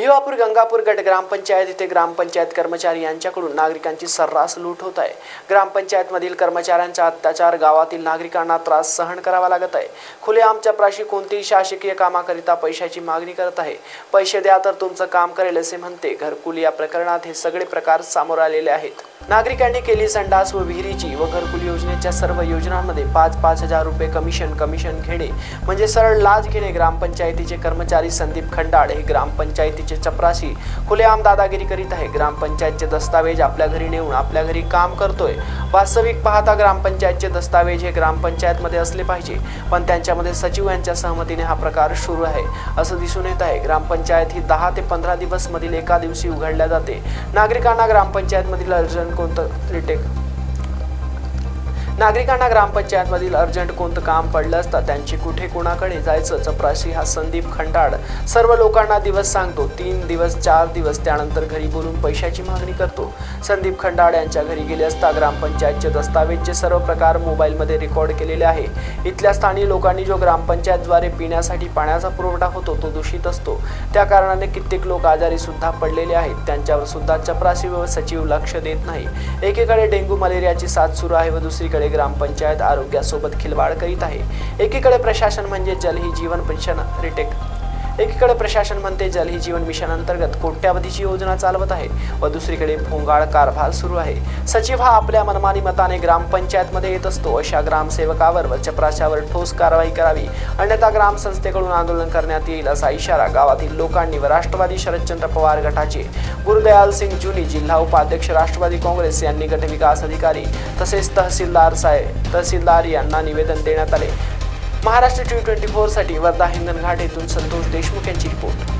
भिवापूर गंगापूर गट ग्रामपंचायत येथे ग्रामपंचायत कर्मचारी यांच्याकडून नागरिकांची सर्रास लूट होत आहे. ग्रामपंचायतमधील कर्मचाऱ्यांचा अत्याचार गावातील नागरिकांना त्रास सहन करावा लागत आहे. खुलेआम चपराशी कोणतीही शासकीय कामाकरिता पैशाची मागणी करत आहे. पैसे द्या तर तुमचं काम करेल असे म्हणते. घरकुल या प्रकरणात हे सगळे प्रकार समोर आलेले आहेत. नागरिकांनी केली संडास व विहिरीची व घरकुल योजनेच्या सर्व योजनांमध्ये पाच पाच हजार रुपये कमिशन कमिशन घेणे म्हणजे सरळ लाच घेणे. ग्रामपंचायतीचे कर्मचारी संदीप खंडाळ हे ग्रामपंचायतीचे चपराशी खुलेआम दादागिरी करीत आहे. ग्रामपंचायतचे दस्तावेज आपल्या घरी नेऊन आपल्या घरी काम करतोय. वास्तविक पाहता ग्रामपंचायतचे दस्तावेज हे ग्रामपंचायतमध्ये असले पाहिजे. पण त्यांच्यामध्ये सचिव यांच्या सहमतीने हा प्रकार सुरू आहे. असं दिसून येत आहे. ग्रामपंचायत ही दहा ते पंधरा दिवस मधील एका दिवशी उघडल्या जाते. नागरिकांना ग्रामपंचायतमधील अर्जन कोणतं? रिटेक नागरिकांना ग्रामपंचायतमधील अर्जंट कोणतं काम पडलं असता त्यांची कुठे कोणाकडे जायचं चपराशी हा संदीप खंडाड. सर्व लोकांना दिवस सांगतो तीन दिवस चार दिवस त्यानंतर घरी बोलून पैशाची मागणी करतो. संदीप खंडाड यांच्या घरी गेले असता ग्रामपंचायतचे दस्तावेजचे सर्व प्रकार मोबाईलमध्ये रेकॉर्ड केलेले आहे. इथल्या स्थानिक लोकांनी जो ग्रामपंचायतद्वारे पिण्यासाठी पाण्याचा पुरवठा होतो तो दूषित असतो. त्या कारणाने कित्येक लोक आजारी सुद्धा पडलेले आहेत. त्यांच्यावर सुद्धा चपराशी व सचिव लक्ष देत नाही. एकीकडे डेंग्यू मलेरियाची साथ सुरू आहे व दुसरीकडे ग्रामपंचायत आरोग्यासोबत खिलवाड करीत आहे. एकीकडे प्रशासन म्हणजे जल ही जीवन मिशन रिटेक एकीकडे प्रशासन म्हणते जल ही जीवन मिशन अंतर्गत कोट्यावधीची योजना चालवत आहे व दुसरीकडे भोंगाळ कारभार सुरू आहे. सचिव हा आपल्या मनमानी मताने ग्रामपंचायतमध्ये येत असतो. अशा ग्रामसेवकावर व चपराशावर ठोस कारवाई करावी. अन्यथा ग्रामसंस्थेकडून आंदोलन करण्यात येईल असा इशारा गावातील लोकांनी व राष्ट्रवादी शरदचंद्र पवार गटाचे गुरुदयाल सिंग जुनी जिल्हा उपाध्यक्ष राष्ट्रवादी काँग्रेस यांनी गटविकास अधिकारी तसेच तहसीलदार साहेब तहसीलदार यांना निवेदन देण्यात आले. महाराष्ट्र टी ट्वेंटी फोरसाठी वर्धा हिंगणघाट येथून संतोष देशमुख यांची रिपोर्ट.